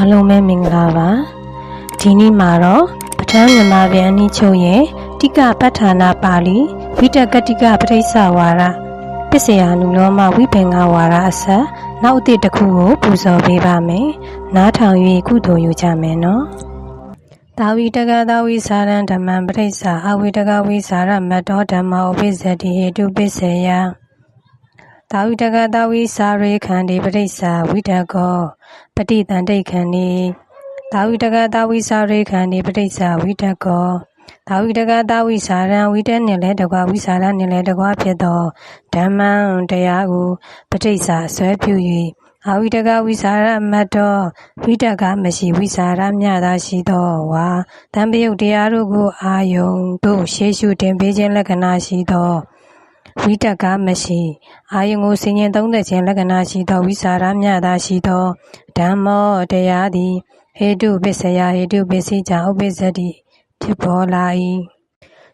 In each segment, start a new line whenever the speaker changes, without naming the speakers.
အားလုံးပဲမင်္ဂလာပါဒီနေ့မှာတော့ပဋ္ဌာန်းမြန်မာဗျာအနည်းချုပ်ရဲ့တိကပဋ္ဌာနာပါဠိဝိတကတိကပဋိစ္စဝါဒပစ္စယနုလောမဝိပင်္ဂဝါဒအဆက်နောက်အသည့်တစ်ခုကိုပူဇော်ပေးပါမယ်နားထောင်၍ကုသိုလ်ယူကြမယ်နော်သာဝိတကသာဝိစာရံဓမ္မံပဋိစ္စအဝိတကဝိစာရမတ္တောဓမ္မောဥပိစ္ဆတိဟေတုပစ္စယ သာဝိတကသာဝိစာရေခန္ဒီပဋိစ္စဝိတကောပฏิတန်တိတ်ခန္ဒီသာဝိတကသာဝိစာရေခန္ဒီပဋိစ္စဝိတကောသာဝိတကသာဝိစာရံဝိတနှင့်လည်းတကွာဝိစာရနှင့်လည်းတကွာဖြစ်သောဓမ္မံတရားကိုပဋိစ္စဆွဲပြု၍အာဝိတကဝိစာရမတ်တော်ဝိတကမရှိဝိစာရမြသာရှိသောဝါတံပယုတ်တရားတို့ကိုအာယုံတို့ရှေးရှုတင်ပေးခြင်းလက္ခဏာရှိသော ဝိတကမရှိအာယုံကိုဆင်ញင်သုံးသက်ခြင်းလက္ခဏာရှိသောဝိစာရမြသာရှိသောဓမ္မောတရားသည်ဟေတုပစ္စယဟေတုပစ္စည်းကြောင့်ဥပ္ပစ္စတိဖြစ်ပေါ်လာ၏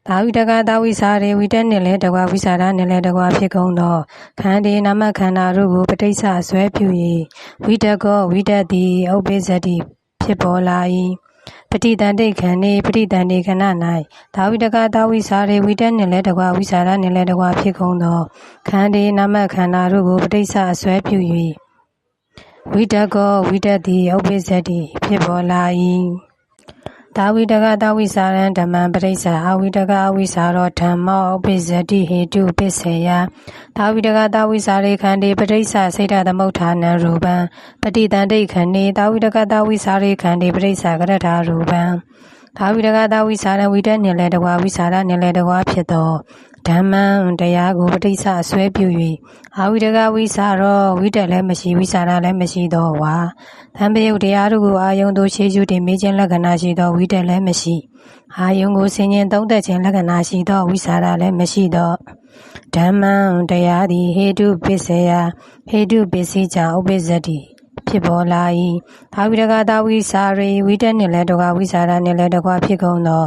သာဝိတကသာဝိစာရေဝိတက်နှင့်လည်းတကွာဝိစာရနှင့်လည်းတကွာဖြစ်ကုန်သောခန္ဒီနာမခန္ဓာတို့ကိုပဋိစ္စဆွဲပြု၍ဝိတကောဝိတက်သည်ဥပ္ပစ္စတိဖြစ်ပေါ်လာ၏ ပဋိတန်တိတ်ခန္ဒီပဋိတန်တိခဏ၌သာဝိတကသာဝိစာရေဝိတက်နှင့်လည်းတကွာဝိစာရနှင့်လည်းတကွာဖြစ်ကုန်သောခန္ဒီနာမခန္ဓာတို့ကိုပဋိစ္စဆွဲပြု၍ဝိတကောဝိတက်သည်ဥပ္ပစ္စတိဖြစ်ပေါ်လာ၏ သာဝိတကသာဝိစာရံဓမ္မံပရိစ္ဆာအဝိတကအဝိစာရောဓမ္မောဥပ္ပစ္စတိဟေတုပစ္စေယသာဝိတကသာဝိစာရေခန္ဒီပရိစ္ဆာစိတ်တသမုဋ္ဌာနံရူပံပฏิတန်တိခဏေသာဝိတကသာဝိစာရေခန္ဒီပရိစ္ဆာကရထာရူပံသာဝိတကသာဝိစာရံဝိတက်နှင့်လည်းတကွာဝိစာရနှင့်လည်းတကွာဖြစ်သော ဓမ္မံတရားကိုပဋိစ္စအစွဲပြု၍အာဝိတကဝိစာရောဝိတက်လည်းမရှိဝိစာရလည်းမရှိသောဝါသံပယုတ်တရားတို့ကိုအာယုံတို့ရှေးရှုတင်မေးခြင်းလက္ခဏာရှိသောဝိတက်လည်းမရှိအာယုံကိုဆင်ញင်သုံးသက်ခြင်းလက္ခဏာရှိသောဝိစာရလည်းမရှိသောဓမ္မံတရားသည်ဟေတုပစ္စယဟေတုပစ္စည်းကြောင့်ဥပ္ပစ္စတိ ဖြစ်ပေါ်လာ၏သာဝိတကသာဝိစာရေဝိတက်နှင့်လည်းတကွာဝိစာရနှင့်လည်းတကွာဖြစ်ကုန်သော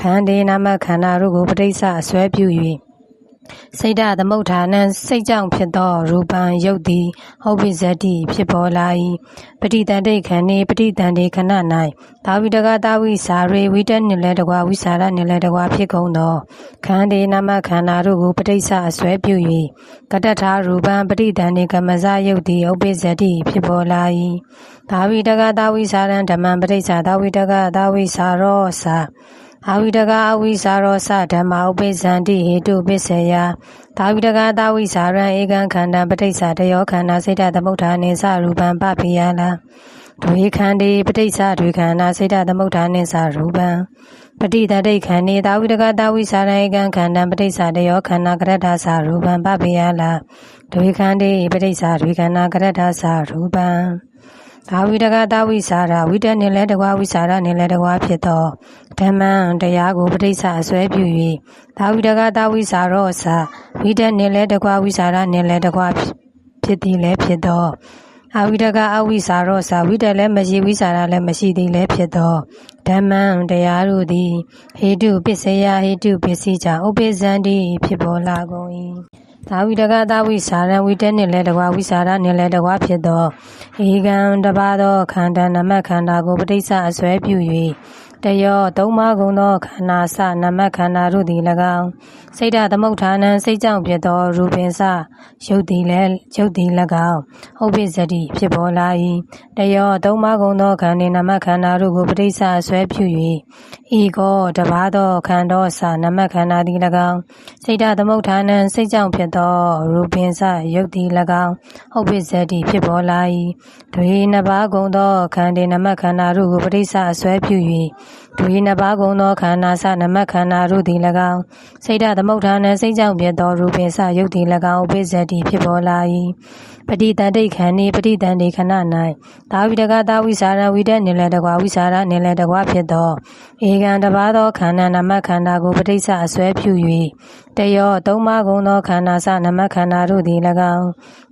ခန္ဒီနာမခန္ဓာတို့ကိုပဋိစ္စအစွဲပြု၍ စိတ်ဓာသမုဋ္ဌာနံစိတ်ကြောင့်ဖြစ်သောရူပံယုတ်သည်ဟုတ်ပိဇတိဖြစ်ပေါ်လာ၏ပဋိတန်တိခဏေပဋိတန်တိခဏ၌သာဝိတကသာဝိစာရေဝိတက်နှင့်လည်းတကွာဝိစာရနှင့်လည်းတကွာဖြစ်ကုန်သောခန္ဒီနာမခန္ဓာတို့ကိုပဋိစ္စအစွဲပြု၍ကတ္တထာရူပံပဋိတန်တိကမဇယုတ်သည်ဟုတ်ပိဇတိဖြစ်ပေါ်လာ၏သာဝိတကသာဝိစာရံဓမ္မံပဋိစ္စသာဝိတကသာဝိစာရောစာ အာဝိတကအဝိစာရောစဓမ္မဥပိဇန္တိဟေတုပစ္စယသာဝိတကသာဝိစာရံဧကံခန္ဓာပဋိစ္စတယောခန္ဓာစိတ်တသမုဋ္ဌာနေစရူပံပပိယလာဒွေခန္ဒီပဋိစ္စဒွေခန္ဓာစိတ်တသမုဋ္ဌာနေစရူပံပဋိတတိခန္ဒီသာဝိတကသာဝိစာရံဧကံခန္ဓာပဋိစ္စတယောခန္ဓာကရတ္တစရူပံပပိယလာဒွေခန္ဒီပဋိစ္စဒွေခန္ဓာကရတ္တစရူပံ သာဝိတကသာဝိစာရဝိတနှင့်လည်းတကွာဝိစာရနှင့်လည်းတကွာဖြစ်သောဓမ္မံတရားကိုပဋိစ္စအစွဲပြု၍သာဝိတကသာဝိစာရောစဝိတနှင့်လည်းတကွာဝိစာရနှင့်လည်းတကွာဖြစ်သည်လည်းဖြစ်သောအဝိတကအဝိစာရောစဝိတလည်းမရှိဝိစာရလည်းမရှိသည်လည်းဖြစ်သောဓမ္မံတရားတို့သည်ဟေတုပစ္စယဟေတုပစ္စည်းကြောင့်ဥပ္ပဇန္တိဖြစ်ပေါ်လာကုန်၏ သာဝိတကသာဝိစာရံဝိတက်နှင့်လည်းတကွာဝိစာရနှင့်လည်းတကွာဖြစ်သောဧကံတပါသောခန္ဓာနမခန္ဓာကိုပဋိစ္စအစွဲပြု၍ တယောသုံးပါးကုန်သောခန္ဓာစနမခန္ဓာတို့သည်၎င်းစိတ်ဓာသမုဋ္ဌာနံစိတ်ကြောင့်ဖြစ်သောရူပင်စရုပ်သည်လည်းရုပ်သည်၎င်းဟုတ်ပိစတိဖြစ်ပေါ်လာ၏တယောသုံးပါးကုန်သောခန္ဓာနမခန္ဓာတို့ကိုပဋိစ္စအစွဲပြု၍ဤကောတပါးသောခန္ဓာစနမခန္ဓာသည်၎င်းစိတ်ဓာသမုဋ္ဌာနံစိတ်ကြောင့်ဖြစ်သောရူပင်စရုပ်သည်၎င်းဟုတ်ပိစတိဖြစ်ပေါ်လာ၏ဒွေနှစ်ပါးကုန်သောခန္ဓာနမခန္ဓာတို့ကိုပဋိစ္စအစွဲပြု၍ဒွေနှစ်ပါးကုန်သောခန္ဓာစနမခန္ဓာတို့သည်၎င်းစိတ်ဓာသမုဋ္ဌာနံစိတ်ကြောင့်ဖြစ်သောရူပင်စရုပ်သည်၎င်းဥပိစ္ဆတိဖြစ်ပေါ်လာ၏ပဋိတန်တိခန္ဒီပဋိတန်တိခဏ၌သာဝိတကသာဝိစာရဝိတက်နေလည်းတကွာဝိစာရနေလည်းတကွာဖြစ်သောဧကံတပါးသောခန္ဓာနမခန္ဓာကိုပဋိစ္စအစွဲပြု၍တယောသုံးပါးကုန်သောခန္ဓာစနမခန္ဓာတို့သည်၎င်း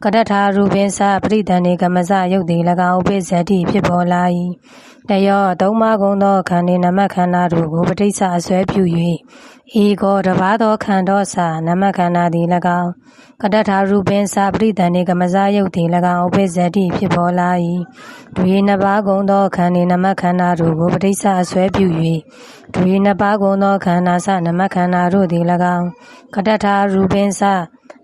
ကတ္တထာရူပင်စပဋိတန်တိကမစရုပ်သည်၎င်းဥပိစ္ဆတိဖြစ်ပေါ်လာ၏ တယောသုံးပါးကုန်သောခန္ဒီနမခန္ဓာတို့ကိုပဋိစ္စအစွဲပြု၍ဧကောတဘာသောခန္ဓောစာနမခန္ဓာသည်၎င်းကတ္တထာရူပင်စာပရိသန္နေကမဇာယုတ်သည်၎င်းဥပိစ္ဆတိဖြစ်ပေါ်လာ၏ဒွေနှစ်ပါးကုန်သောခန္ဓေနမခန္ဓာတို့ကိုပဋိစ္စအဆွဲပြု၍ဒွေနှစ်ပါးကုန်သောခန္ဓာစနမခန္ဓာတို့သည်၎င်းကတ္တထာရူပင်စာ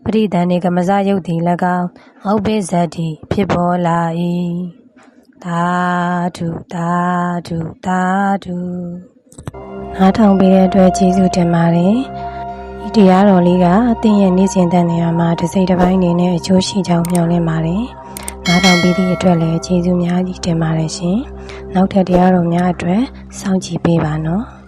ပရိသန္နေကမဇာယုတ်သည်၎င်းဥပိစ္ဆတိဖြစ်ပေါ်လာ၏ သာဓုသာဓုသာဓုနားထောင်ပေးတဲ့အတွက်ကျေးဇူးတင်ပါတယ်။ဒီတရားတော်လေးကအသင်ရဲ့နေ့စဉ်တဲ့နေရာမှာတစ်စိတ်တစ်ပိုင်းနေနဲ့အကျိုးရှိကြောင်းမျှော်လင့်ပါတယ်။နားထောင်ပေးသည့်အတွက်လည်းကျေးဇူးများကြီးတင်ပါတယ်ရှင်။နောက်ထပ်တရားတော်များအတွက်စောင့်ကြည့်ပေးပါနော်။